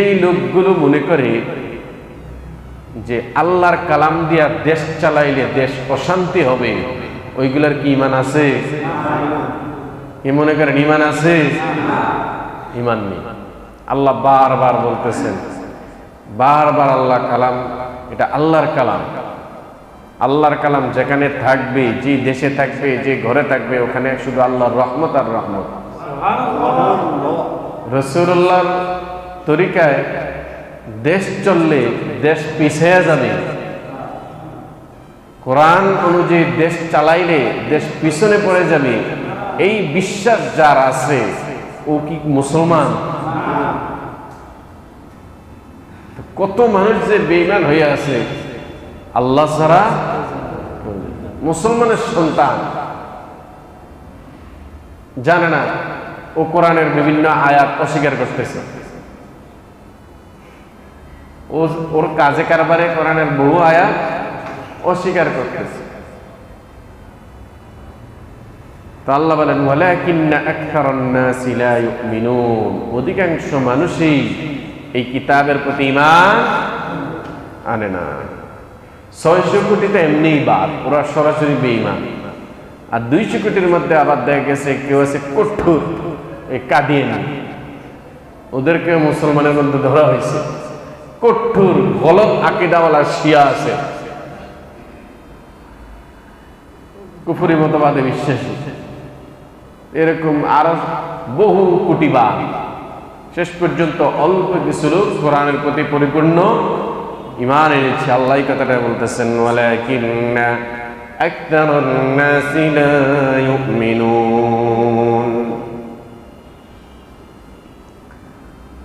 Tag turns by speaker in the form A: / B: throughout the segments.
A: এই লোকগুলো মনে করে যে আল্লাহর কালাম দিয়া দেশ চালাইলে দেশ অশান্তি হবে। ওইগুলার কি ইমান আছে? কি মনে করেন ইমান আছে? ইমান নেই। আল্লাহ বারবার বলতেছেন বারবার আল্লাহ কালাম এটা আল্লাহর কালাম। আল্লাহর কালাম যেখানে থাকবে যে দেশে থাকবে যে ঘরে থাকবে ওখানে শুধু আল্লাহর রহমত আর রহমত। রসুল্লাহর তরিকায় দেশ চললে দেশ পিছিয়ে যাবে। কোরআন অনুযায়ী দেশ চালাইলে দেশ পিছনে পড়ে যাবে। এই বিশ্বাস যার আছে, ও কি মুসলমান? কত মানুষ যে বেইমান হয়ে আছে, আল্লাহ ছাড়া মুসলমানের সন্তান জানে না, ও কোরআনের বিভিন্ন আয়াত অস্বীকার করতেছে। ও ওর কাজে কারবারে কোরআনের বহু আয়া অস্বীকার করতেছে। তো আল্লাহ বলেন অধিকাংশ মানুষই এই কিতাবের প্রতি ঈমান আনে না। ছয়শো কোটিতে এমনিই বাদ, ওরা সরাসরি বেঈমান। আর দুইশো কোটির মধ্যে আবার দেখা গেছে কেউ আছে কঠোর, এই কাদিয়ানি। ওদেরকে মুসলমানের মধ্যে ধরা হয়েছে। কঠোর গলত আকিদাওয়ালা শিয়া আছে। কুফুরি মতবাদে বিশ্বাসী। এরকম আরও বহু কুটিবাদ শেষ পর্যন্ত অল্প কিছু লোক কোরআনের প্রতি পরিপূর্ণ ইমান এনেছে। আল্লাহ কথাটা বলতেছেন, ওয়ালাকিন্না নাসি লা ইউমিনুন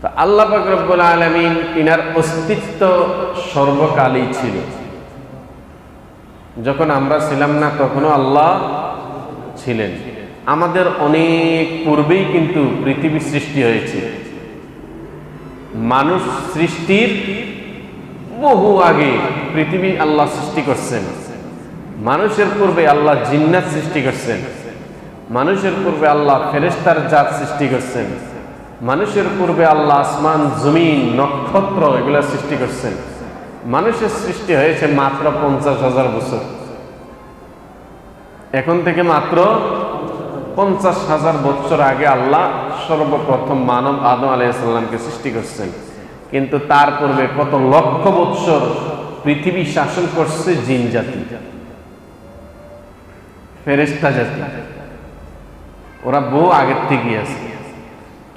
A: তো আল্লাহ রব্বুল আলামিন তিনার অস্তিত্ব সর্বকালই ছিল। যখন আমরা ছিলাম না, তখনও আল্লাহ ছিলেন। আমাদের অনেক পূর্বেই কিন্তু পৃথিবী সৃষ্টি হয়েছে। মানুষ সৃষ্টির বহু আগে পৃথিবী আল্লাহ সৃষ্টি করছেন। মানুষের পূর্বে আল্লাহ জিন্নাত সৃষ্টি করছেন। মানুষের পূর্বে আল্লাহ ফেরেস্তার জাত সৃষ্টি করছেন। মানুষের পূর্বে আল্লাহ আসমান, জমিন, নক্ষত্র এগুলা সৃষ্টি করছেন। মানুষের সৃষ্টি হয়েছে মাত্র পঞ্চাশ হাজার বছর। এখন থেকে মাত্র পঞ্চাশ হাজার বছর আগে আল্লাহ সর্বপ্রথম মানব আদম আলাইসাল্লামকে সৃষ্টি করছেন। কিন্তু তার পূর্বে কত লক্ষ বৎসর পৃথিবী শাসন করছে জিন জাতি। ফেরেস্তা জাতি। ওরা বহু আগের থেকে আছে।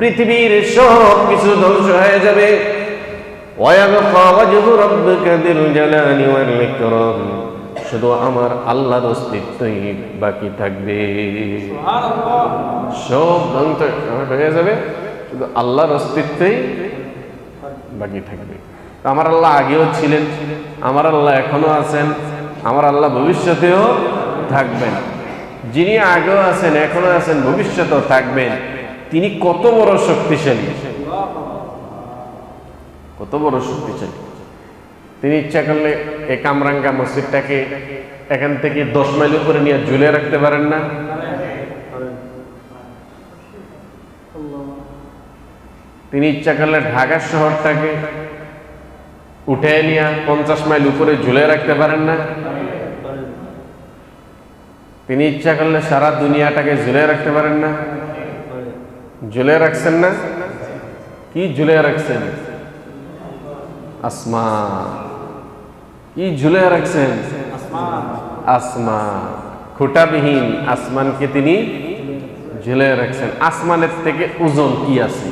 A: পৃথিবীর সব কিছু ধ্বংস হয়ে যাবে। শুধু আমার আল্লাহর অস্তিত্বই বাকি থাকবে। সব ধ্বংস হয়ে যাবে শুধু আল্লাহর অস্তিত্বই বাকি থাকবে। তো আমার আল্লাহ আগেও ছিলেন আমার আল্লাহ এখনও আছেন আমার আল্লাহ ভবিষ্যতেও থাকবেন। যিনি আগেও আছেন এখনও আছেন ভবিষ্যতেও থাকবেন। তিনি কত বড় শক্তিশালী? কত বড় শক্তিশালী? তিনি ইচ্ছা করলে এই কামরাঙ্গা মসজিদটাকে এখান থেকে দশ মাইল উপরে নিয়ে ঝুলে রাখতে পারেন না? তিনি ইচ্ছা করলে ঢাকা শহরটাকে উঠে নিয়ে পঞ্চাশ মাইল উপরে ঝুলে রাখতে পারেন না? তিনি ইচ্ছা করলে সারা দুনিয়াটাকে ঝুলে রাখতে পারেন না? ঝুলে রাখছেন না? কি ঝুলে রাখছেন? আসমা। কি ঝুলে রাখছেন? আসমা। খুঁটাবিহীন আসমানকে তিনি ঝুলে রাখছেন। আসমানের থেকে ওজন কি আছে?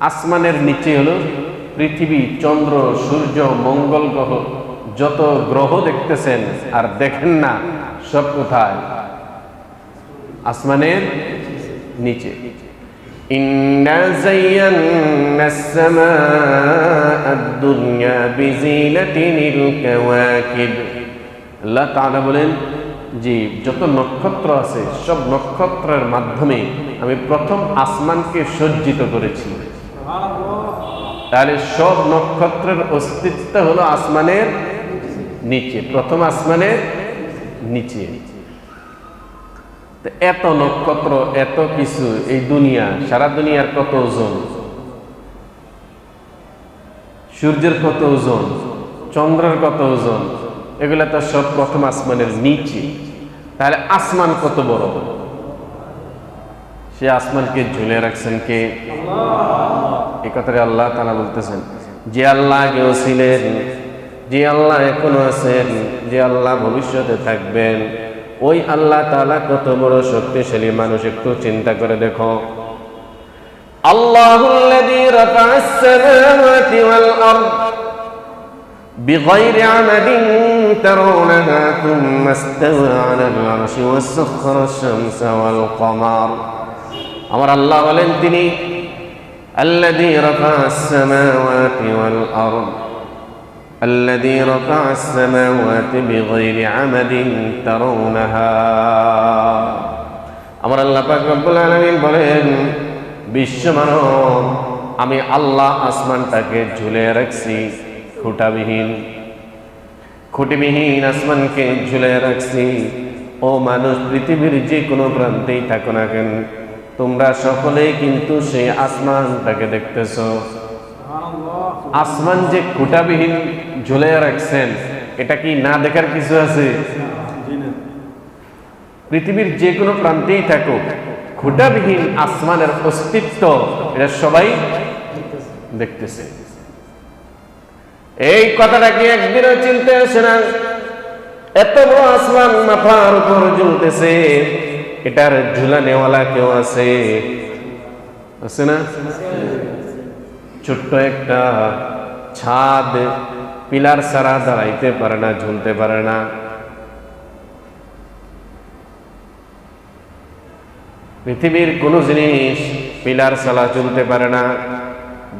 A: আসমানের নিচে হলো পৃথিবী, চন্দ্র, সূর্য, মঙ্গল গ্রহ। যত গ্রহ দেখতেছেন আর দেখেন না, সব কোথায়? আসমানের নিচে। ইন্না বলেন যে যত নক্ষত্র আছে, সব নক্ষত্রের মাধ্যমে আমি প্রথম আসমানকে সজ্জিত করেছি। তাহলে সব নক্ষত্রের অস্তিত্ব হলো আসমানের নিচে, প্রথম আসমানের নিচে। এত নক্ষত্র, এত কিছু এই দুনিয়া, সারা দুনিয়ার কত ওজন? সূর্যের কত ওজন? চন্দ্রের কত ওজন? এগুলা তো সব প্রথম আসমানের নিচে। তাহলে আসমান কত বড়? সে আসমানকে ঝুলে রাখছেন কে? এই কথাটা আল্লাহ তারা বলতেছেন, যে আল্লাহ আগেও ছিলেন, যে আল্লাহ এখনও আছেন, যে আল্লাহ ভবিষ্যতে থাকবেন ওই আল্লাহ তাআলা কত বড় শক্তিশালী মানুষ একটু চিন্তা করে দেখো আল্লাহু الذي رفع السماوات والأرض بغير عمد ترونها ثم استوى على العرش وسخر الشمس والقمر আমার আল্লাহ বলেন তিনি الذي رفع السماوات والأرض الذي رفع السماوات بغير عمد ترونها আমার আল্লাহ পাক রব্বুল আলামিন বলেন বিশ্ব মানব আমি আল্লাহ আসমানটাকে ঝুলে রাখছি খুঁটাবিহীন খুঁটিবিহীন আসমানকে ঝুলে রাখছি ও মানুষ পৃথিবীর যে কোনো প্রান্তেই থাকো না কেন তোমরা সকলেই কিন্তু সেই আসমানটাকে দেখতেছ আসমান যে খুঁটাবিহীন ঝুলে রাখছেন, এটা কি না দেখার কিছু আছে? পৃথিবীর যে কোনো প্রান্তেই থাকো খুঁটাবিহীন আসমানের অস্তিত্ব এটা সবাই দেখতেছে। এই কথাটা কি একদিনও চিনতে আসে না? এত বড় আসমান মাথার উপর ঝুলতেছে, এটার ঝুলা নেওয়ালা কেউ আছে? আছে না? ছোট্ট একটা ছাদ, পিলার সারা দাঁড়াইতে পারে না, ঝুলতে পারে না। পৃথিবীর কোনো জিনিস পিলার সালা চলতে পারে না।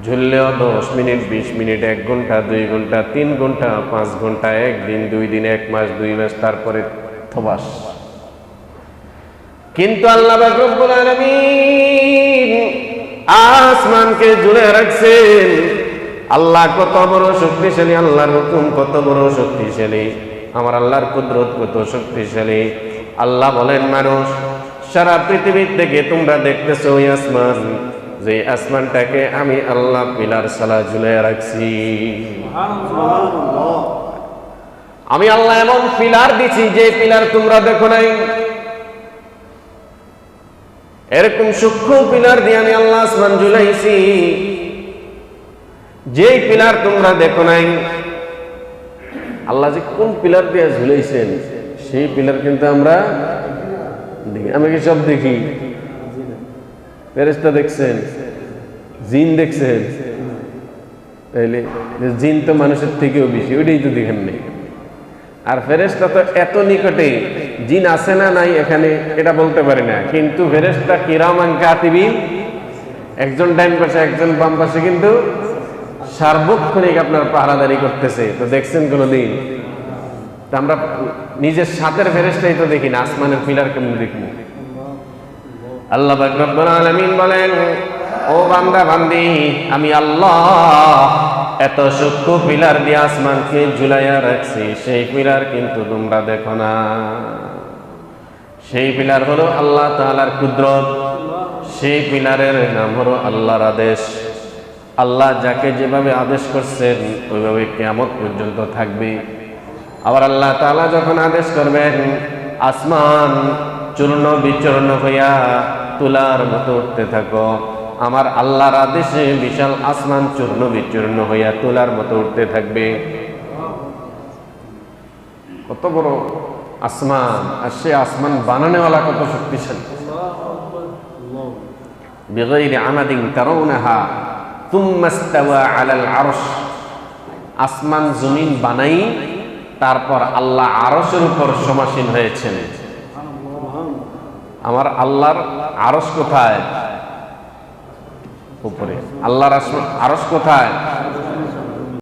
A: ঝুললেও দশ মিনিট, বিশ মিনিট, এক ঘণ্টা, দুই ঘণ্টা, তিন ঘণ্টা, পাঁচ ঘণ্টা, একদিন, দুই দিন, এক মাস, দুই মাস, তারপরে থবাস। কিন্তু আল্লাহ রব্বুল আলামিন আসমানকে জুড়ে রাখছেন। আল্লাহ কত বড় শক্তিশালী, আল্লাহর হুকুম কত বড় শক্তিশালী, আমার আল্লাহর কুদরত কত শক্তিশালী। আল্লাহ বলেন, মানুষ, সারা পৃথিবীর থেকে তোমরা দেখতেছো ওই আসমান, যে আসমানটাকে আমি আল্লাহ পিলার সালা ঝুলে রাখছি। আমি আল্লাহ এমন পিলার দিছি, যে পিলার তোমরা দেখো নাই। এরকম সূক্ষ্ম পিলার দিয়ে আমি আল্লাহ আসমান ঝুলাইছি। যেই পিলার তোমরা দেখো নাই, আল্লাহ যে কোন পিলার দিয়ে ঝুলাইছেন, সেই পিলার কিন্তু আমরা আমি কি সব দেখি? ফেরেস্তা দেখছেন? জিন দেখছেন? তাইলে জিন তো মানুষের থেকেও বেশি, ওইটাই তো দেখেন নেই। আর ফেরেস্তা তো এত নিকটে জিন আছে না নাই এখানে এটা বলতে পারি না। কিন্তু ফেরেস্তা কিরামান কাতিবি একজন ডাইন পাশে, একজন বাম পাশে কিন্তু সার্বক্ষণিক আপনার পাহারাদারি করতেছে। তো দেখছেন কোনোদিন? তা আমরা নিজের সাথের ফেরেস্তাই তো দেখি না, আসমানের পিলার কেমন দেখব? আল্লাহ আলামিন বলেন, ও বান্দা, বান্দি, আমি আল্লাহ এত সূক্ষ্ম পিলার দিয়ে আসমানকে ঝুলাইয়া রাখছি, সেই পিলার কিন্তু তোমরা দেখো না। সেই পিলার হলো আল্লাহ তাআলার কুদরত। সেই পিলারের নাম হলো আল্লাহর আদেশ। আল্লাহ যাকে যেভাবে আদেশ করছেন, ওইভাবে কেমন পর্যন্ত থাকবে। আবার আল্লাহ তাআলা যখন আদেশ করবেন, আসমান চূর্ণ বিচূর্ণ হইয়া তুলার মতো উঠতে থাকো। আমার আল্লাহর আদেশে বিশাল আসমান চূর্ণ বিচূর্ণ হইয়া তুলার মতো উঠতে থাকবে। কত বড় আসমান, আর সে আসমান বানানেওয়ালা কত শক্তিশালী। বেগৈরে আনাদিং আলাল আরশ। আসমান জমিন বানাই, তারপর আল্লাহ আরশের উপর সমাসীন হয়েছেন। আমার আল্লাহর আরশ কোথায়? উপরে। আল্লাহর আরশ কোথায়?